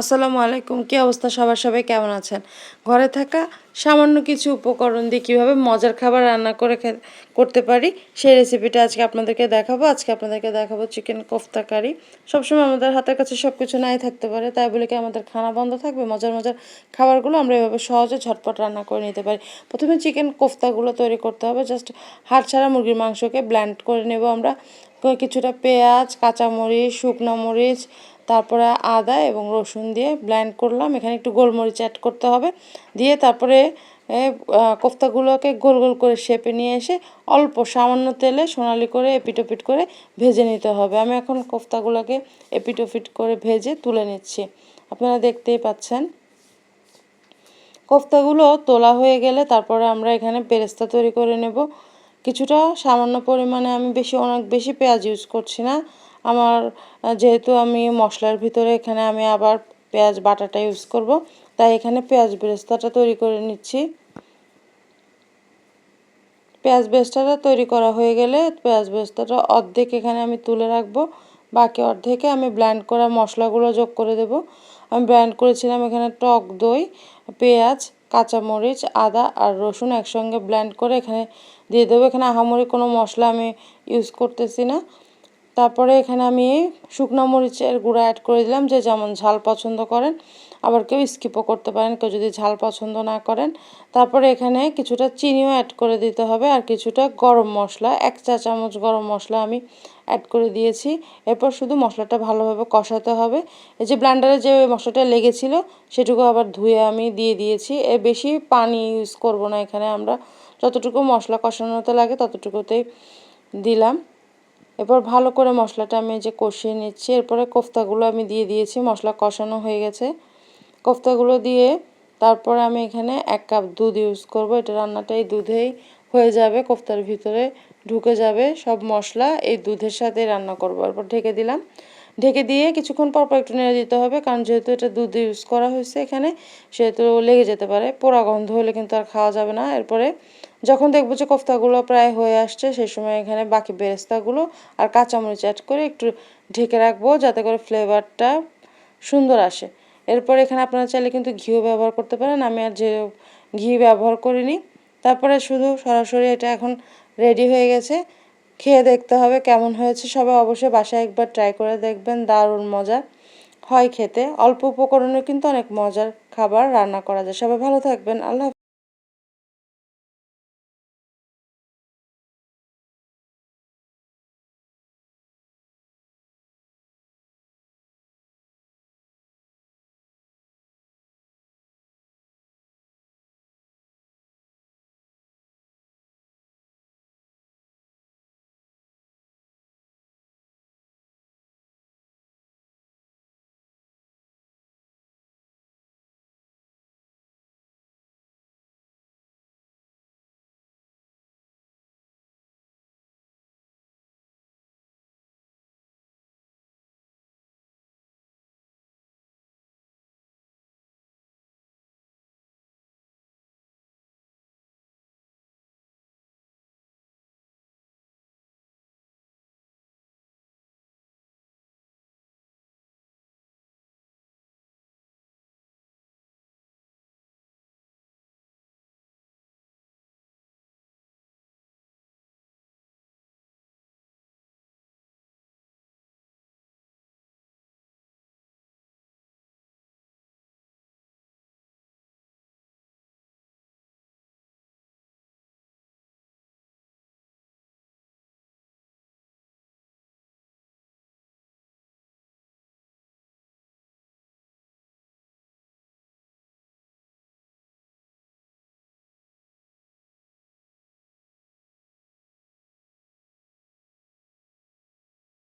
আসসালামু আলাইকুম। কী অবস্থা? সবার সবাই কেমন আছেন? ঘরে থাকা সামান্য কিছু উপকরণ দিয়ে কীভাবে মজার খাবার রান্না করে করতে পারি, সেই রেসিপিটা আজকে আপনাদেরকে দেখাবো। আজকে আপনাদেরকে দেখাবো চিকেন কোফতা কারি সবসময় আমাদের হাতের কাছে সব কিছু নাই থাকতে পারে, তাই বলে কি আমাদের খানা বন্ধ থাকবে? মজার মজার খাবারগুলো আমরা এভাবে সহজে ঝটপট রান্না করে নিতে পারি। প্রথমে চিকেন কোফতাগুলো তৈরি করতে হবে। জাস্ট হাড় ছাড়া মুরগির মাংসকে ব্ল্যান্ড করে নেব আমরা। কিছুটা পেঁয়াজ, কাঁচামরিচ, শুকনো মরিচ তারপরে আদা এবং রসুন দিয়ে ব্লেন্ড করলাম। এখানে একটু গোলমরিচ অ্যাড করতে হবে। দিয়ে তারপরে কোফতাগুলোকে গোল গোল করে শেপে নিয়ে এসে অল্প সামান্য তেলে সোনালি করে এপিটোপিট করে ভেজে নিতে হবে। আমি এখন কোফতাগুলোকে এপিটোপিট করে ভেজে তুলে নিচ্ছি। আপনারা দেখতেই পাচ্ছেন। কোফতাগুলো তোলা হয়ে গেলে তারপরে আমরা এখানে বেরেস্তা তৈরি করে নেব। কিছুটা সামান্য পরিমাণে আমি বেশি, অনেক বেশি পেঁয়াজ ইউজ করছি না। আমার যেহেতু আমি মশলার ভিতরে এখানে আমি আবার পেঁয়াজ বাটাটা ইউজ করব, তাই এখানে পেঁয়াজ বেরেস্তাটা তৈরি করে নিচ্ছি। পেঁয়াজ বেরেস্তাটা তৈরি করা হয়ে গেলে পেঁয়াজ বেরেস্তাটা অর্ধেক এখানে আমি তুলে রাখব, বাকি অর্ধেকে আমি ব্ল্যান্ড করা মশলাগুলো যোগ করে দেব। আমি ব্ল্যান্ড করেছিলাম এখানে টক দই, পেঁয়াজ, কাঁচামরিচ, আদা আর রসুন একসঙ্গে ব্ল্যান্ড করে এখানে দিয়ে দেবো। এখানে আহামরি কোনো মশলা আমি ইউজ করতেছি না। তারপরে এখানে আমি শুকনো মরিচের গুঁড়া অ্যাড করে দিলাম, যে যেমন ঝাল পছন্দ করেন। আবার কেউ স্কিপও করতে পারেন, কেউ যদি ঝাল পছন্দ না করেন। তারপরে এখানে কিছুটা চিনিও অ্যাড করে দিতে হবে আর কিছুটা গরম মশলা, এক চা চামচ গরম মশলা আমি অ্যাড করে দিয়েছি। এরপর শুধু মশলাটা ভালোভাবে কষাতে হবে। এই যে ব্লান্ডারে যে মশলাটা লেগেছিল, সেটুকু আবার ধুয়ে আমি দিয়ে দিয়েছি। এর বেশি পানি ইউজ করব না এখানে আমরা। যতটুকু মশলা কষানোতে লাগে ততটুকুতেই দিলাম। এরপর ভালো করে মশলাটা আমি যে কষিয়ে নিচ্ছি। এরপরে কোফতাগুলো আমি দিয়ে দিয়েছি, মশলা কষানো হয়ে গেছে। কোফতাগুলো দিয়ে তারপরে আমি এখানে এক কাপ দুধ ইউজ করব। এটা রান্নাটা এই দুধেই হয়ে যাবে, কোফতার ভিতরে ঢুকে যাবে সব মশলা। এই দুধের সাথে রান্না করব। এরপর ঢেকে দিলাম। ঢেকে দিয়ে কিছুক্ষণ পর পর একটু নেড়ে দিতে হবে, কারণ যেহেতু এটা দুধ ইউজ করা হয়েছে এখানে, সেহেতু লেগে যেতে পারে। পোড়া গন্ধ হলে কিন্তু আর খাওয়া যাবে না। এরপরে যখন দেখব যে কোফতাগুলো প্রায় হয়ে আসছে, সেই সময় এখানে বাকি বেরেস্তাগুলো আর কাঁচামরিচ অ্যাড করে একটু ঢেকে রাখব যাতে করে ফ্লেভারটা সুন্দর আসে। এরপর এখানে আপনারা চাইলে কিন্তু ঘিও ব্যবহার করতে পারেন। আমি আর যে ঘি ব্যবহার করিনি। তারপরে শুধু সরাসরি এটা এখন রেডি হয়ে গেছে। খেয়ে দেখতে হবে কেমন হয়েছে। সবাই অবশ্যই বাসায় একবার ট্রাই করে দেখবেন। দারুণ মজার হয় খেতে। অল্প উপকরণে কিন্তু অনেক মজার খাবার রান্না করা যায়। সবাই ভালো থাকবেন। আল্লাহ।